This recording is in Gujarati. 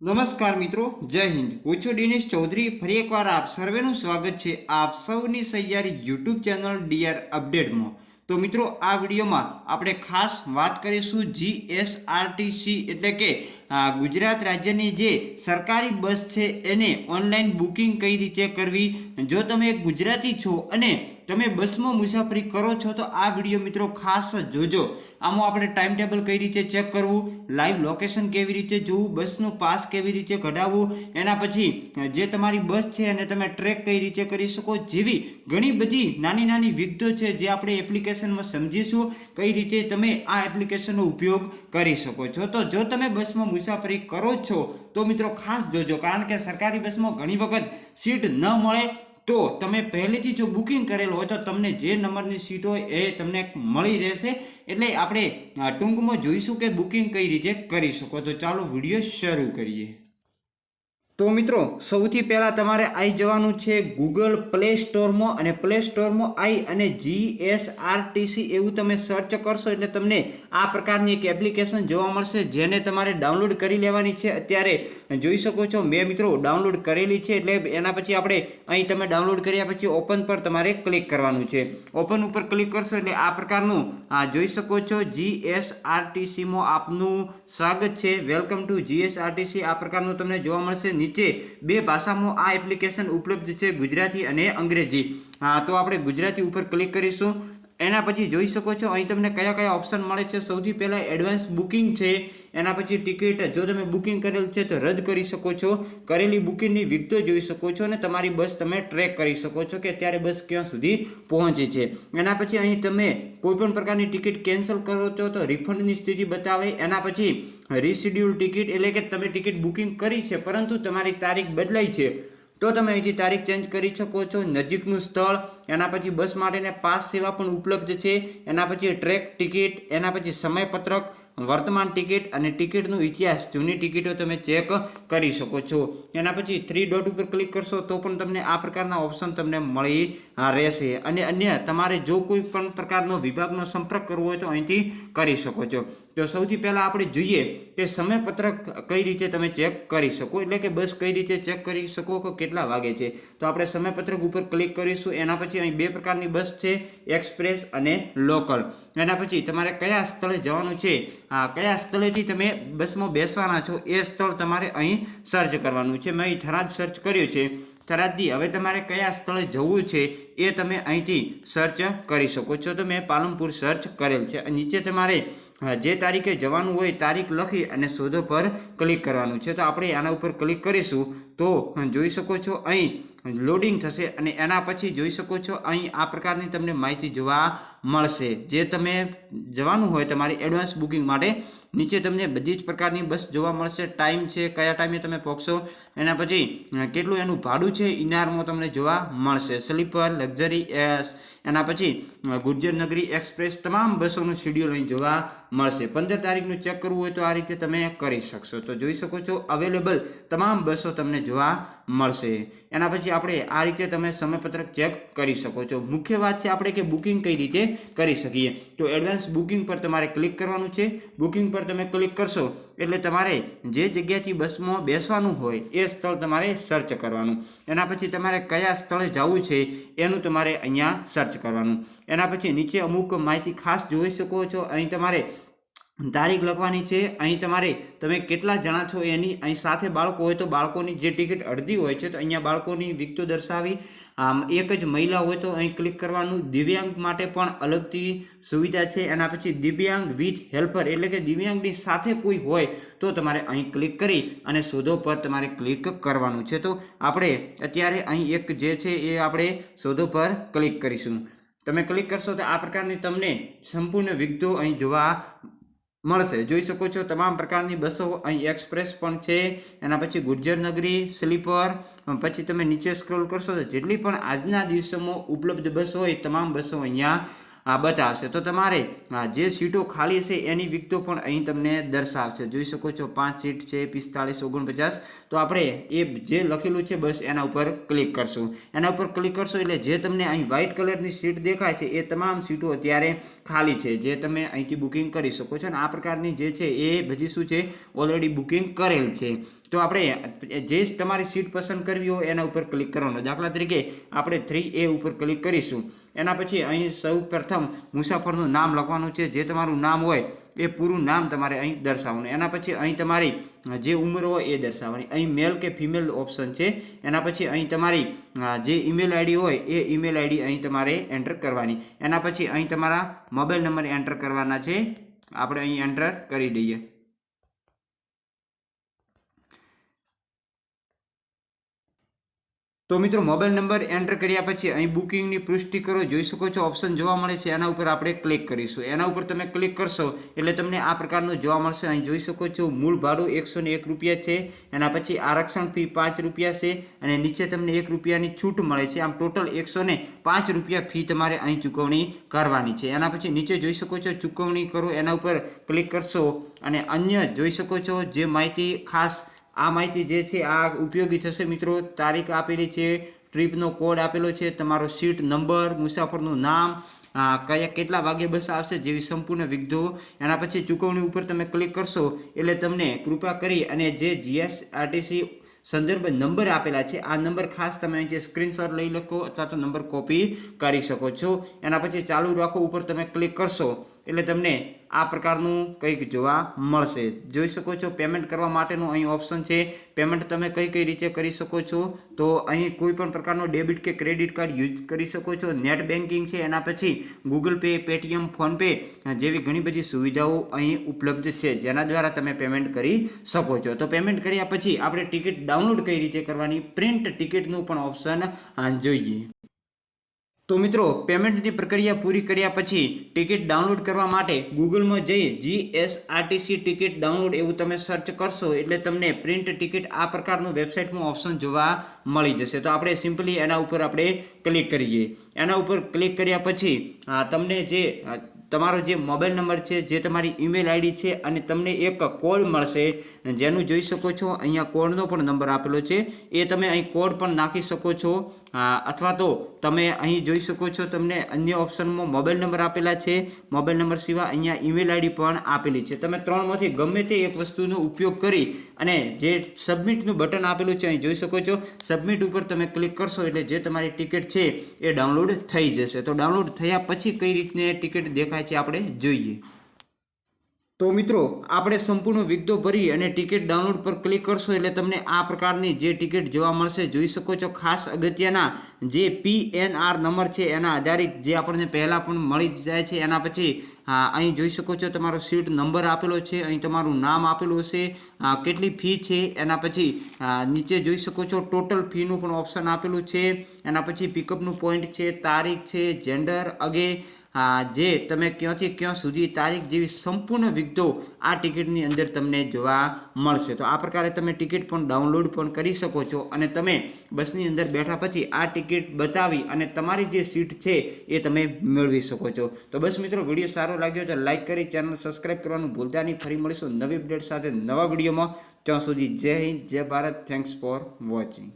નમસ્કાર મિત્રો, જય હિન્દ. હું છું દિનેશ ચૌધરી. ફરી એકવાર આપ સર્વેનું સ્વાગત છે આપ સૌની સૈયારી યુટ્યુબ ચેનલ ડીઆર અપડેટમાં. તો મિત્રો, આ વિડીયોમાં આપણે ખાસ વાત કરીશું જીએસઆરટીસી એટલે કે ગુજરાત રાજ્યની જે સરકારી બસ છે એને ઓનલાઈન બુકિંગ કઈ રીતે કરવી? જો તમે ગુજરાતી છો અને તમે બસમાં મુસાફરી કરો છો તો આ વીડિયો મિત્રો ખાસ જોજો. આમાં આપણે ટાઈમ ટેબલ કઈ રીતે ચેક કરવું લાઈવ લોકેશન કેવી રીતે જોવું, બસનું પાસ કેવી રીતે કઢાવવું, એના પછી જે તમારી બસ છે અને તમે ટ્રેક કઈ રીતે કરી શકો, જેવી ઘણી બધી નાની નાની વિગતો છે જે આપણે એપ્લિકેશનમાં સમજીશું, કઈ રીતે તમે આ એપ્લિકેશનનો ઉપયોગ કરી શકો છો. તો જો તમે બસમાં મુસાફરી કરો છો, તો મિત્રો ખાસ જોજો, કારણ કે સરકારી બસમાં ઘણી વખત સીટ ન મળે તો તમે પહેલેથી જો બુકિંગ કરેલું હોય તો તમને જે નંબરની સીટ હોય એ તમને મળી રહેશે. એટલે આપણે ટૂંકમાં જોઈશું કે બુકિંગ કઈ રીતે કરી શકો. તો ચાલો વીડિયો શરૂ કરીએ. તો મિત્રો, સૌથી પહેલાં તમારે આવી જવાનું છે ગૂગલ પ્લે સ્ટોરમાં અને પ્લે સ્ટોરમાં આઈ અને જી એસ આરટીસી એવું તમે સર્ચ કરશો એટલે તમને આ પ્રકારની એક એપ્લિકેશન જોવા મળશે, જેને તમારે ડાઉનલોડ કરી લેવાની છે. અત્યારે જોઈ શકો છો, મેં મિત્રો ડાઉનલોડ કરેલી છે એટલે એના પછી આપણે અહીં તમે ડાઉનલોડ કર્યા પછી ઓપન પર તમારે ક્લિક કરવાનું છે. ઓપન ઉપર ક્લિક કરશો એટલે આ પ્રકારનું, આ જોઈ શકો છો જી એસ આરટીસીમાં આપનું સ્વાગત છે. વેલકમ ટુ જીએસઆરટીસી આ પ્રકારનું તમને જોવા મળશે. નીચે બે ભાષામાં આ એપ્લિકેશન ઉપલબ્ધ છે ગુજરાતી અને અંગ્રેજી. હા, તો આપણે ગુજરાતી ઉપર ક્લિક કરીશું. એના પછી જોઈ શકો છો, અહીં તમને કયા કયા ઓપ્શન મળે છે. સૌથી પહેલાં એડવાન્સ બુકિંગ છે, એના પછી ટિકિટ જો તમે બુકિંગ કરેલ છે તો રદ કરી શકો છો. કરેલી બુકિંગની વિગતો જોઈ શકો છો અને તમારી બસ તમે ટ્રેક કરી શકો છો કે અત્યારે બસ ક્યાં સુધી પહોંચી છે. એના પછી અહીં તમે કોઈપણ પ્રકારની ટિકિટ કેન્સલ કરો છો તો રિફંડની સ્થિતિ બતાવે. એના પછી રીશિડ્યુલ ટિકિટ એટલે કે તમે ટિકિટ બુકિંગ કરી છે, પરંતુ તમારી તારીખ બદલાઈ છે. તો તમે અહીંથી તારીખ ચેન્જ કરી શકો છો નજીકનું સ્થળ, એના પછી બસ માટેને પાસ સેવા પણ ઉપલબ્ધ છે, એના પછી ટ્રેક ટિકિટ એના પછી સમયપત્રક વર્તમાન ટિકિટ અને ટિકિટનો ઇતિહાસ, જૂની ટિકિટો તમે ચેક કરી શકો છો. એના પછી થ્રી ડોટ ઉપર ક્લિક કરશો તો પણ તમને આ પ્રકારના ઓપ્શન તમને મળી રહેશે. અને અન્ય તમારે જો કોઈ પણ પ્રકારનો વિભાગનો સંપર્ક કરવો હોય તો અહીંથી કરી શકો છો. તો સૌથી પહેલાં આપણે જોઈએ કે સમયપત્રક કઈ રીતે તમે ચેક કરી શકો, એટલે કે બસ કઈ રીતે ચેક કરી શકો કે કેટલા વાગે છે. તો આપણે સમયપત્રક ઉપર ક્લિક કરીશું, એના પછી અહીં બે પ્રકારની બસ છે એક્સપ્રેસ અને લોકલ એના પછી તમારે કયા સ્થળે જવાનું છે કયા સ્થળેથી તમે બસમાં બેસવાના છો એ સ્થળ તમારે અહીં સર્ચ કરવાનું છે. મેં અહીં થરાદ સર્ચ કર્યું છે. થરાદથી હવે તમારે કયા સ્થળે જવું છે એ તમે અહીંથી સર્ચ કરી શકો છો. તો મેં પાલનપુર સર્ચ કરેલ છે. નીચે તમારે જે તારીખે જવાનું હોય તારીખ લખી અને શોધો પર ક્લિક કરવાનું છે. તો આપણે આના ઉપર ક્લિક કરીશું તો જોઈ શકો છો અહીં લોડિંગ થશે અને એના પછી જોઈ શકો છો, અહીં આ પ્રકારની તમને માહિતી જોવા મળશે. જે તમે જવાનું હોય તમારી એડવાન્સ બુકિંગ માટે નીચે તમને બધી જ પ્રકારની બસ જોવા મળશે. ટાઈમ છે, કયા ટાઈમે તમે પહોંચશો એના પછી કેટલું એનું ભાડું છે ઇનારમાં તમને જોવા મળશે. સ્લીપર લક્ઝરી એસ એના પછી ગુર્જર નગરી એક્સપ્રેસ તમામ બસોનું શેડ્યુલ અહીં જોવા મળશે. પંદર તારીખનું ચેક કરવું હોય તો આ રીતે તમે કરી શકશો. તો જોઈ શકો છો અવેલેબલ તમામ બસો તમને જોવા મળશે. એના પછી આપણે આ રીતે તમે સમયપત્રક ચેક કરી શકો છો. મુખ્ય વાત છે આપણે કે બુકિંગ કઈ રીતે કરી શકીએ. તો એડવાન્સ બુકિંગ પર તમારે ક્લિક કરવાનું છે. બુકિંગ પર તમે ક્લિક કરશો, એટલે તમારે જે જગ્યાથી બસમાં બેસવાનું હોય એ સ્થળ તમારે સર્ચ કરવાનું. એના પછી તમારે કયા સ્થળે જવું છે એનું તમારે અહીંયા સર્ચ કરવાનું. એના પછી નીચે અમુક માહિતી ખાસ જોઈ શકો છો. અહીં તમારે તારીખ લખવાની છે. અહીં તમારે તમે કેટલા જણા છો એની અહીં સાથે બાળકો હોય તો બાળકોની જે ટિકિટ અડધી હોય છે તો અહીંયા બાળકોની વિગતો દર્શાવી. આમ એક જ મહિલા હોય તો અહીં ક્લિક કરવાનું. દિવ્યાંગ માટે પણ અલગથી સુવિધા છે. એના પછી દિવ્યાંગ વિથ હેલ્પર એટલે કે દિવ્યાંગની સાથે કોઈ હોય તો તમારે અહીં ક્લિક કરી અને શોધો પર તમારે ક્લિક કરવાનું છે. તો આપણે અત્યારે અહીં એક જે છે એ આપણે શોધો પર ક્લિક કરીશું. તમે ક્લિક કરશો તો આ પ્રકારની તમને સંપૂર્ણ વિગતો અહીં જોવા મળશે. જોઈ શકો છો તમામ પ્રકારની બસો અહીં એક્સપ્રેસ પણ છે. એના પછી ગુર્જર નગરી, સ્લીપર પછી તમે નીચે સ્ક્રોલ કરશો તો જેટલી પણ આજના દિવસોમાં ઉપલબ્ધ બસો હોય તમામ બસો અહીંયા બતાવશે. તો તમારે જે સીટો ખાલી છે એની વિગતો પણ અહીં તમને દર્શાવશે. જોઈ શકો છો, પાંચ સીટ છે, પિસ્તાળીસ, ઓગણપચાસ. તો આપણે એ જે લખેલું છે, બસ એના ઉપર ક્લિક કરશું. એના ઉપર ક્લિક કરશો એટલે જે તમને અહીં વ્હાઇટ કલરની સીટ દેખાય છે, એ તમામ સીટો અત્યારે ખાલી છે, જે તમે અહીંથી બુકિંગ કરી શકો છો. અને આ પ્રકારની જે છે, એ બધી શું છે, ઓલરેડી બુકિંગ કરેલ છે. તો આપણે જે તમારી સીટ પસંદ કરવી હોય એના ઉપર ક્લિક કરવાનું. દાખલા તરીકે આપણે થ્રી એ ઉપર ક્લિક કરીશું. એના પછી અહીં સૌ પ્રથમ મુસાફરનું નામ લખવાનું છે. જે તમારું નામ હોય એ પૂરું નામ તમારે અહીં દર્શાવવાનું. એના પછી અહીં તમારી જે ઉંમર હોય એ દર્શાવવાની. અહીં મેલ કે ફિમેલ ઓપ્શન છે. એના પછી અહીં તમારી જે ઈમેલ આઈડી હોય એ ઈમેલ આઈડી અહીં તમારે એન્ટર કરવાની. એના પછી અહીં તમારા મોબાઈલ નંબર એન્ટર કરવાના છે. આપણે અહીં એન્ટર કરી દઈએ. તો મિત્રો મોબાઈલ નંબર એન્ટર કર્યા પછી અહીં બુકિંગની પુષ્ટિ કરો, જોઈ શકો છો ઓપ્શન જોવા મળે છે, એના ઉપર આપણે ક્લિક કરીશું. એના ઉપર તમે ક્લિક કરશો એટલે તમને આ પ્રકારનું જોવા મળશે. અહીં જોઈ શકો છો મૂળ ભાડું એકસો એક રૂપિયા છે, એના પછી આરક્ષણ ફી પાંચ રૂપિયા છે અને નીચે તમને એક રૂપિયાની છૂટ મળે છે. આમ ટોટલ એકસો પાંચ રૂપિયા ફી તમારે અહીં ચૂકવણી કરવાની છે. એના પછી નીચે જોઈ શકો છો ચૂકવણી કરો, એના ઉપર ક્લિક કરશો અને અન્ય જોઈ શકો છો જે માહિતી ખાસ આ માહિતી જે છે, આ ઉપયોગી થશે મિત્રો. તારીખ આપેલી છે, ટ્રીપનો કોડ આપેલો છે, તમારો સીટ નંબર, મુસાફરનું નામ કયા કેટલા વાગે બસ આવશે જેવી સંપૂર્ણ વિગતો. એના પછી ચૂકવણી ઉપર તમે ક્લિક કરશો એટલે તમને કૃપા કરી અને જે જીએસઆરટીસી સંદર્ભ નંબર આપેલા છે, આ નંબર ખાસ તમે જે સ્ક્રીનશોટ લઈ લખો અથવા તો નંબર કોપી કરી શકો છો. એના પછી ચાલુ રાખો, ઉપર તમે ક્લિક કરશો. એટલે તમને આ પ્રકારનું કંઈક જોવા મળશે. જોઈ શકો છો પેમેન્ટ કરવા માટેનું અહીં ઓપ્શન છે. પેમેન્ટ તમે કઈ કઈ રીતે કરી શકો છો? તો અહીં કોઈ પણ પ્રકારનો ડેબિટ કે ક્રેડિટ કાર્ડ યુઝ કરી શકો છો. નેટ બેન્કિંગ છે, એના પછી ગૂગલ પે પેટીએમ ફોનપે જેવી ઘણી બધી સુવિધાઓ અહીં ઉપલબ્ધ છે, જેના દ્વારા તમે પેમેન્ટ કરી શકો છો. તો પેમેન્ટ કર્યા પછી આપણે ટિકિટ ડાઉનલોડ કઈ રીતે કરવાની? પ્રિન્ટ ટિકિટનું પણ ઓપ્શન જોઈએ. તો મિત્રો પેમેન્ટની પ્રક્રિયા પૂરી કર્યા પછી ટિકિટ ડાઉનલોડ કરવા માટે ગૂગલમાં જઈ જીએસઆરટીસી ટિકિટ ડાઉનલોડ એવું તમે સર્ચ કરશો એટલે તમને પ્રિન્ટ ટિકિટ આ પ્રકારનું વેબસાઇટમાં ઓપ્શન જોવા મળી જશે. તો આપણે સિમ્પલી એના ઉપર આપણે ક્લિક કરીએ. એના ઉપર ક્લિક કર્યા પછી તમને જે તમારો જે મોબાઈલ નંબર છે, જે તમારી ઈમેલ આઈડી છે અને તમને એક કોડ મળશે. જેનું જોઈ શકો છો, અહીંયા કોડનો પણ નંબર આપેલો છે. એ તમે અહીં કોડ પણ નાખી શકો છો. અથવા તો તમે અહીં જોઈ શકો છો તમને અન્ય ઓપ્શનમાં મોબાઈલ નંબર આપેલા છે. મોબાઈલ નંબર સિવાય અહીંયા ઈમેલ આઈડી પણ આપેલી છે. તમે ત્રણમાંથી ગમે તે એક વસ્તુનો ઉપયોગ કરી અને જે સબમિટનું બટન આપેલું છે અહીં જોઈ શકો છો. સબમિટ ઉપર તમે ક્લિક કરશો એટલે જે તમારી ટિકિટ છે એ ડાઉનલોડ થઈ જશે. તો ડાઉનલોડ થયા પછી કઈ રીતને ટિકિટ દેખાય છે આપણે જોઈએ. તો મિત્રો, આપણે સંપૂર્ણ વિગતો ભરી અને ટિકિટ ડાઉનલોડ પર ક્લિક કરશો એટલે તમને આ પ્રકારની જે ટિકિટ જોવા મળશે, જોઈ શકો છો. ખાસ અગત્યના જે પી એન નંબર છે, એના આધારિત જે આપણને પહેલાં પણ મળી જાય છે, એના પછી અહીં જોઈ શકો છો, તમારો સીટ નંબર આપેલો છે, અહીં તમારું નામ આપેલું હશે કેટલી ફી છે, એના પછી નીચે જોઈ શકો છો, ટોટલ ફીનું પણ ઓપ્શન આપેલું છે, એના પછી પિકઅપનું પોઈન્ટ છે, તારીખ છે જેન્ડર અગે જે તમે ક્યાંથી ક્યાં સુધી તારીખ જેવી સંપૂર્ણ વિગતો આ ટિકિટની અંદર તમને જોવા મળશે. તો આ પ્રકારે તમે ટિકિટ પણ ડાઉનલોડ પણ કરી શકો છો અને તમે બસની અંદર બેઠા પછી આ ટિકિટ બતાવી અને તમારી જે સીટ છે એ તમે મેળવી શકો છો. તો બસ મિત્રો, વીડિયો સારો લાગ્યો તો લાઇક કરી, ચેનલ સબસ્ક્રાઈબ કરવાનું ભૂલતા નહીં. ફરી મળીશું નવી અપડેટ સાથે નવા વિડીયોમાં. ત્યાં સુધી જય હિન્દ, જય ભારત. Thanks for watching